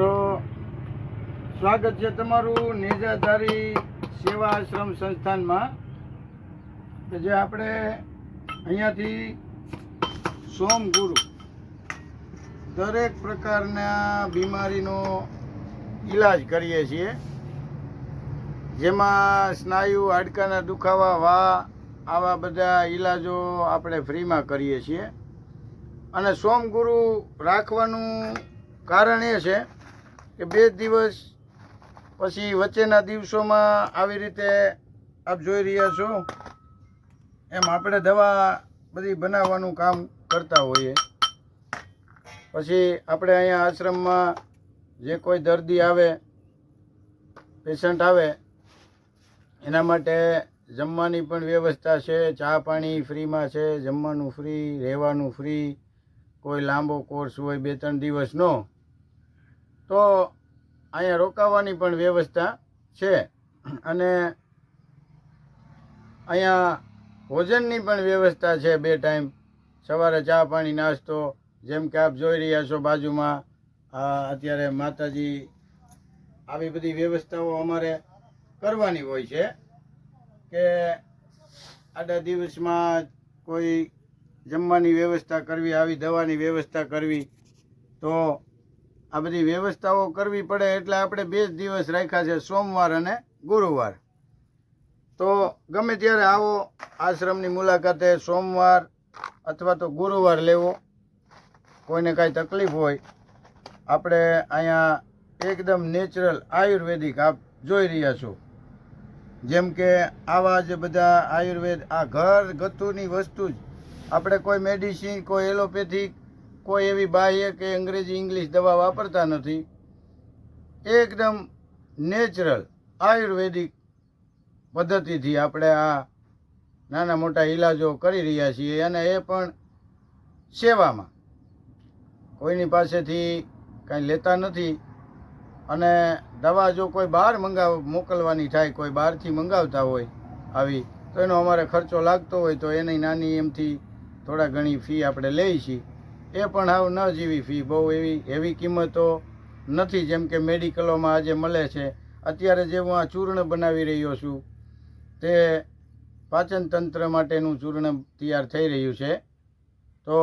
મિત્રો, સ્વાગત છે તમારું નેજાધારી સેવા આશ્રમ સંસ્થાનમાં. કે જે આપણે અહીંયાથી સોમ ગુરુ દરેક પ્રકારના બીમારીનો ઈલાજ કરીએ છીએ. જેમાં સ્નાયુ હાડકાના દુખાવા વા આવા બધા ઈલાજો આપણે ફ્રીમાં કરીએ છીએ. અને સોમગુરુ રાખવાનું કારણ એ છે કે બે દિવસ પછી વચ્ચેના દિવસોમાં આવી રીતે આપ જોઈ રહ્યા છો, એમ આપણે દવા બધી બનાવવાનું કામ કરતા હોઈએ. પછી આપણે અહીંયા આશ્રમમાં જે કોઈ દર્દી આવે, પેશન્ટ આવે, એના માટે જમવાની પણ વ્યવસ્થા છે, ચા પાણી ફ્રીમાં છે, જમવાનું ફ્રી, રહેવાનું ફ્રી, કોઈ લાંબો કોર્સ હોય બે ત્રણ દિવસનો. તો અહીંયા રોકાવાની પણ વ્યવસ્થા છે. અને અહીંયા ભોજનની પણ વ્યવસ્થા છે બે ટાઈમ. સવારે ચા પાણી, નાસ્તો, જેમ કે આપ જોઈ રહ્યા છો બાજુમાં અત્યારે માતાજી આવી બધી વ્યવસ્થાઓ અમારે કરવાની હોય છે કે આડા દિવસમાં કોઈ જમવાની વ્યવસ્થા કરવી, આવી દવાની વ્યવસ્થા કરવી, તો આ બધી વ્યવસ્થાઓ કરવી પડે એટલે આપણે બે જ દિવસ રાખ્યા છે, સોમવાર અને ગુરુવાર. તો ગમે ત્યારે આવો આશ્રમની મુલાકાતે સોમવાર અથવા તો ગુરુવાર લેવો, કોઈને કાંઈ તકલીફ હોય, આપણે અહીંયા એકદમ નેચરલ આયુર્વેદિક આપ જોઈ રહ્યા છો. જેમ કે આવા જ બધા આયુર્વેદ, આ ઘર ગતુની વસ્તુ જ. આપણે કોઈ મેડિસિન, કોઈ એલોપેથિક કોઈ એવી બાહ્ય કે અંગ્રેજી ઇંગ્લિશ દવા વાપરતા નથી. એકદમ નેચરલ આયુર્વેદિક પદ્ધતિથી આપણે આ નાના મોટા ઈલાજો કરી રહ્યા છીએ અને એ પણ સેવામાં. કોઈની પાસેથી કાંઈ લેતા નથી અને દવા જો કોઈ બહાર મંગાવ, મોકલવાની થાય, કોઈ બહારથી મંગાવતા હોય આવી, તો એનો અમારે ખર્ચો લાગતો હોય તો એની નાની એમથી થોડા ઘણી ફી આપણે લઈએ છીએ. એ પણ હાવ ન જેવી ફી બહુ એવી એવી કિંમતો નથી જેમ કે મેડિકલોમાં આજે મળે છે. અત્યારે જે હું આ ચૂર્ણ બનાવી રહ્યો છું, તે પાચનતંત્ર માટેનું ચૂર્ણ તૈયાર થઈ રહ્યું છે. તો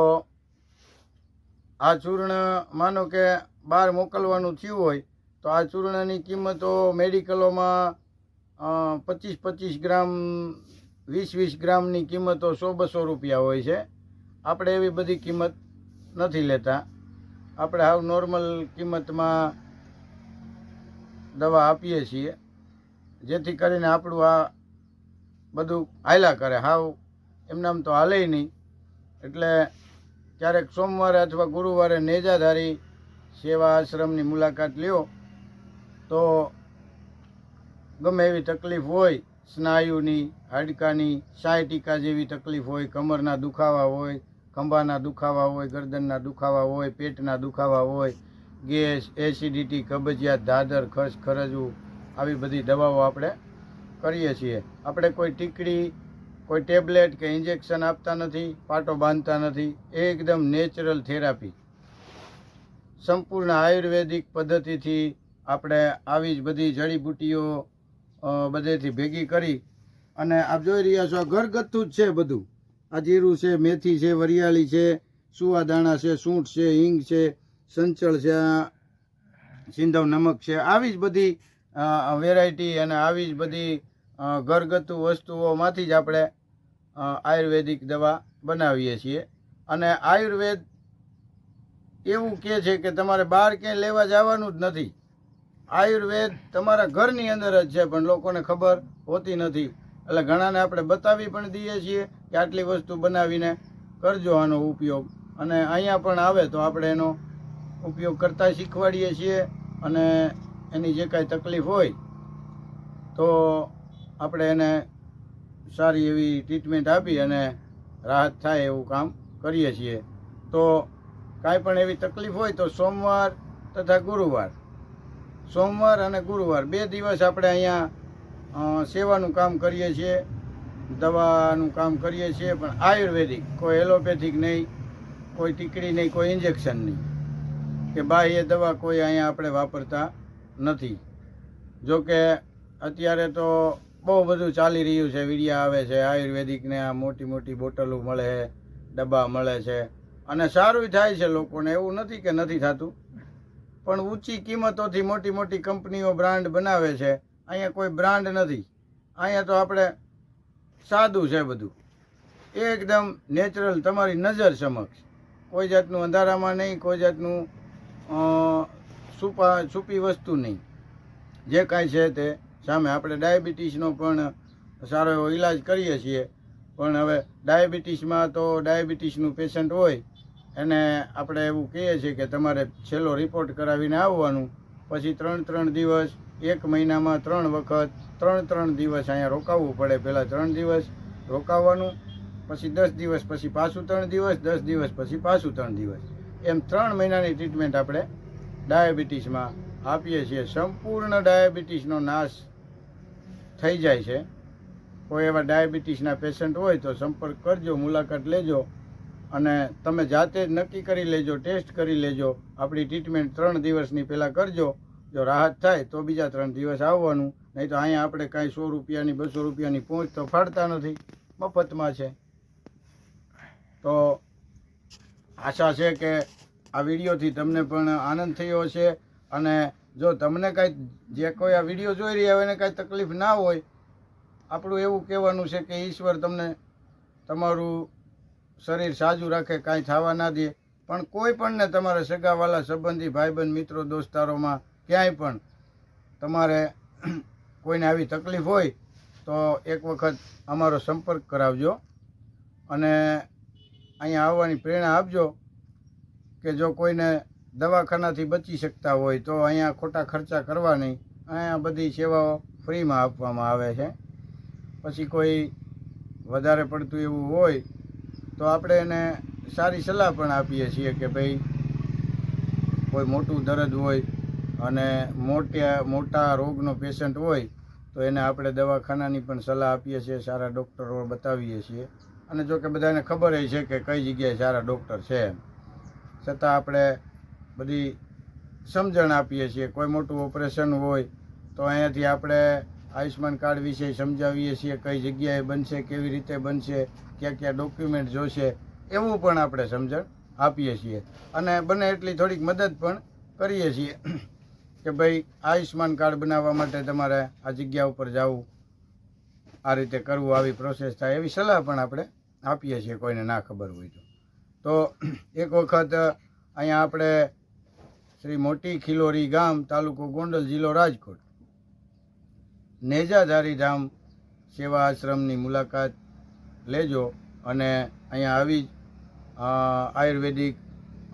આ ચૂર્ણ માનો કે બહાર મોકલવાનું થયું હોય, તો આ ચૂર્ણની કિંમતો મેડિકલોમાં પચીસ પચીસ ગ્રામ, વીસ વીસ ગ્રામની કિંમતો સો બસો રૂપિયા હોય છે. આપણે એવી બધી કિંમત નથી લેતા. આપણે હાવ નોર્મલ કિંમતમાં દવા આપીએ છીએ. જેથી કરીને આપણું આ બધું હાયલા કરે. હાવ એમનામ તો હાલે નહીં. એટલે ક્યારેક સોમવારે અથવા ગુરુવારે નેજાધારી સેવા આશ્રમની મુલાકાત લ્યો, તો ગમે એવી તકલીફ હોય, સ્નાયુની, હાડકાની, સાયટિકા જેવી તકલીફ હોય, કમરના દુખાવા હોય ખંભાના દુખાવા હોય, ગરદનના દુખાવા હોય, પેટના દુખાવા હોય, ગેસ, એસિડિટી, કબજિયાત દાદર ખસ ખરજવું આવી બધી દવાઓ આપણે કરીએ છીએ. આપણે કોઈ ટીકડી, કોઈ ટેબ્લેટ કે ઇન્જેક્શન આપતા નથી, પાટો બાંધતા નથી. એકદમ નેચરલ થેરાપી. સંપૂર્ણ આયુર્વેદિક પદ્ધતિથી આપણે આવી જ બધી જડીબુટ્ટીઓ બધેથી ભેગી કરી અને આપ જોઈ રહ્યા છો ઘરગથ્થું જ છે બધું. આ જીરું છે, મેથી છે, વરિયાળી છે સુવાદાણા છે, સૂંઠ છે, હિંગ છે, સંચળ છે, સિંધવ નમક છે. આવી જ બધી વેરાયટી અને આવી જ બધી ઘરગથ્થુ વસ્તુઓમાંથી જ આપણે આયુર્વેદિક દવા બનાવીએ છીએ. અને આયુર્વેદ એવું કહે છે કે તમારે બહાર ક્યાંય લેવા જવાનું જ નથી. આયુર્વેદ તમારા ઘરની અંદર જ છે, પણ લોકોને ખબર હોતી નથી. એટલે ઘણાને આપણે બતાવી પણ દઈએ છીએ કે આટલી વસ્તુ બનાવીને કરજો આનો ઉપયોગ. અને અહીંયા પણ આવે તો આપણે એનો ઉપયોગ કરતા શીખવાડીએ છીએ અને એની જે કાંઈ તકલીફ હોય તો આપણે એને સારી એવી ટ્રીટમેન્ટ આપી અને રાહત થાય એવું કામ કરીએ છીએ. તો કાંઈ પણ એવી તકલીફ હોય તો સોમવાર તથા ગુરુવાર. સોમવાર અને ગુરુવાર. બે દિવસ આપણે અહીંયા સેવાનું કામ કરીએ છીએ, દવાનું કામ કરીએ છીએ, પણ આયુર્વેદિક, કોઈ એલોપેથિક નહીં, કોઈ ટીકડી નહીં, કોઈ ઇન્જેક્શન નહીં. કે બાહ્ય દવા કોઈ અહીંયા આપણે વાપરતા નથી. જો કે અત્યારે તો બહુ બધું ચાલી રહ્યું છે, વીડિયા આવે છે, આયુર્વેદિકને આ મોટી મોટી બોટલો મળે છે, ડબ્બા મળે છે. અને સારું થાય છે લોકોને, એવું નથી કે નથી થતું. પણ ઊંચી કિંમતોથી મોટી મોટી કંપનીઓ, બ્રાન્ડ બનાવે છે અહીંયા કોઈ બ્રાન્ડ નથી. અહીંયા તો આપણે સાદું છે બધું. એકદમ નેચરલ તમારી નજર સમક્ષ. કોઈ જાતનું અંધારામાં નહીં, કોઈ જાતનું સુપા છુપી વસ્તુ નહીં. જે કાંઈ છે તે સામે આપણે ડાયાબિટીસનો પણ સારો એવો ઈલાજ કરીએ છીએ. પણ હવે ડાયાબિટીસમાં તો ડાયાબિટીસનું પેશન્ટ હોય, એને આપણે એવું કહીએ છીએ કે તમારે છેલ્લો રિપોર્ટ કરાવીને આવવાનું, પછી ત્રણ ત્રણ દિવસ એક મહિનામાં ત્રણ વખત, ત્રણ ત્રણ દિવસ અહીંયા રોકાવવું પડે. પહેલાં ત્રણ દિવસ રોકાવાનું, પછી દસ દિવસ, પછી પાછું ત્રણ દિવસ, દસ દિવસ, પછી પાછું ત્રણ દિવસ. એમ ત્રણ મહિનાની ટ્રીટમેન્ટ આપણે ડાયાબિટીસમાં આપીએ છીએ. સંપૂર્ણ ડાયાબિટીસનો નાશ થઈ જાય છે. કોઈ એવા ડાયાબિટીસના પેશન્ટ હોય તો સંપર્ક કરજો, મુલાકાત લેજો અને તમે જાતે જ નક્કી કરી લેજો, ટેસ્ટ કરી લેજો. આપણી ટ્રીટમેન્ટ ત્રણ દિવસની પહેલાં કરજો. જો રાહત થાય તો બીજા ત્રણ દિવસ આવવાનું. નહીં તો અહીંયા આપણે કાંઈ સો રૂપિયાની, બસો રૂપિયાની પહોંચ તો ફાડતા નથી. મફતમાં છે. તો આશા છે કે આ વિડીયોથી તમને પણ આનંદ થયો હશે અને જો તમને કાંઈ જે કોઈ આ વીડિયો જોઈ રહ્યા હોય એને કાંઈ તકલીફ ના હોય, આપણું એવું કહેવાનું છે કે ઈશ્વર તમને તમારું શરીર સાજું રાખે, કાંઈ થવા ના દે. પણ કોઈ પણને તમારા સગાવાલા, સંબંધી, ભાઈબંધ, મિત્રો, દોસ્તારોમાં ક્યાંય પણ તમારે કોઈને આવી તકલીફ હોય, તો એક વખત અમારો સંપર્ક કરાવજો અને અહીંયા આવવાની પ્રેરણા આપજો કે જો કોઈને દવાખાનાથી બચી શકતા હોય, તો અહીંયા ખોટા ખર્ચા કરવા નહીં અહીંયા બધી સેવાઓ ફ્રીમાં આપવામાં આવે છે. પછી કોઈ વધારે પડતું એવું હોય, તો આપણે એને સારી સલાહ પણ આપીએ છીએ કે ભાઈ, કોઈ મોટું દર્દ હોય અને મોટા મોટા રોગનો પેશન્ટ હોય, તો એને આપણે દવાખાનાની પણ સલાહ આપીએ છીએ, સારા ડૉક્ટરો બતાવીએ છીએ. અને જો કે બધાને ખબર હોય છે કે કઈ જગ્યાએ સારા ડૉક્ટર છે એમ. છતાં આપણે બધી સમજણ આપીએ છીએ. કોઈ મોટું ઓપરેશન હોય, તો અહીંયાથી આપણે આયુષ્માન કાર્ડ વિશે સમજાવીએ છીએ, કઈ જગ્યાએ બનશે, કેવી રીતે બનશે, ક્યાં ક્યાં ડોક્યુમેન્ટ જોશે, એવું પણ આપણે સમજણ આપીએ છીએ. અને બને એટલી થોડીક મદદ પણ કરીએ છીએ. કે ભાઈ આયુષ્માન કાર્ડ બનાવવા માટે તમારે આ જગ્યા ઉપર જવું. આ રીતે કરવું, આવી પ્રોસેસ થાય એવી સલાહ પણ આપણે આપીએ છીએ, કોઈને ના ખબર હોય તો. તો એક વખત અહીંયા આપણે શ્રી મોટી ખિલોરી ગામ, તાલુકો ગોંડલ જિલ્લો રાજકોટ, નેજાધારી ધામ સેવા આશ્રમની મુલાકાત લેજો અને અહીંયા આવી આયુર્વેદિક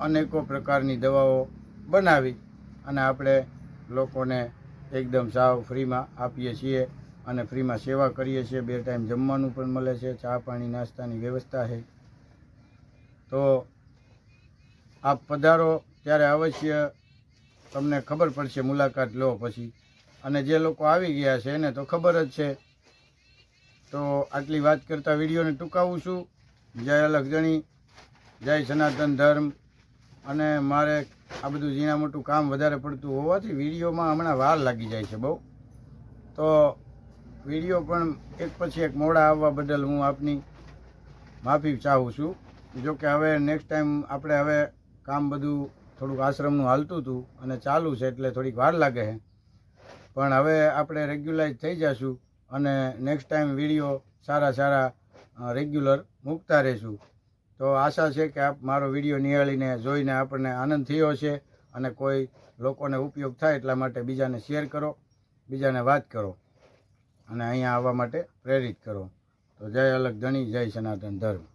અનેકો પ્રકારની દવાઓ બનાવી અને આપણે લોકોને એકદમ સાવ ફ્રીમાં આપીએ છીએ અને ફ્રીમાં સેવા કરીએ છીએ. બે ટાઈમ જમવાનું પણ મળે છે, ચા પાણી, નાસ્તાની વ્યવસ્થા છે. તો આપ પધારો, ત્યારે અવશ્ય તમને ખબર પડશે, મુલાકાત લો પછી. અને જે લોકો આવી ગયા છે, એને તો ખબર જ છે. તો આટલી વાત કરતાં વિડીયોને ટૂંકાવું છું. જય અલગજણી જય સનાતન ધર્મ. અને મારે આ બધું ઝીણા મોટું કામ વધારે પડતું હોવાથી વિડીયોમાં હમણાં વાર લાગી જાય છે બહુ. તો વીડિયો પણ એક પછી એક મોડા આવવા બદલ હું આપની માફી ચાહું છું. જો કે હવે નેક્સ્ટ ટાઈમ આપણે હવે કામ બધું થોડુંક આશ્રમનું હાલતું હતું અને ચાલુ છે એટલે થોડીક વાર લાગે છે. પણ હવે આપણે રેગ્યુલાઇઝ થઈ જશું અને નેક્સ્ટ ટાઈમ વીડિયો સારા સારા રેગ્યુલર મૂકતા રહીશું. તો આશા છે કે આપ મારો વીડિયો નિહાળીને જોઈને આપણને આનંદ થયો છે અને કોઈ લોકોને ઉપયોગ થાય એટલા માટે બીજાને શેર કરો, બીજાને વાત કરો અને અહીંયા આવવા માટે પ્રેરિત કરો. તો જય અલગ ધણી, જય સનાતન ધર્મ.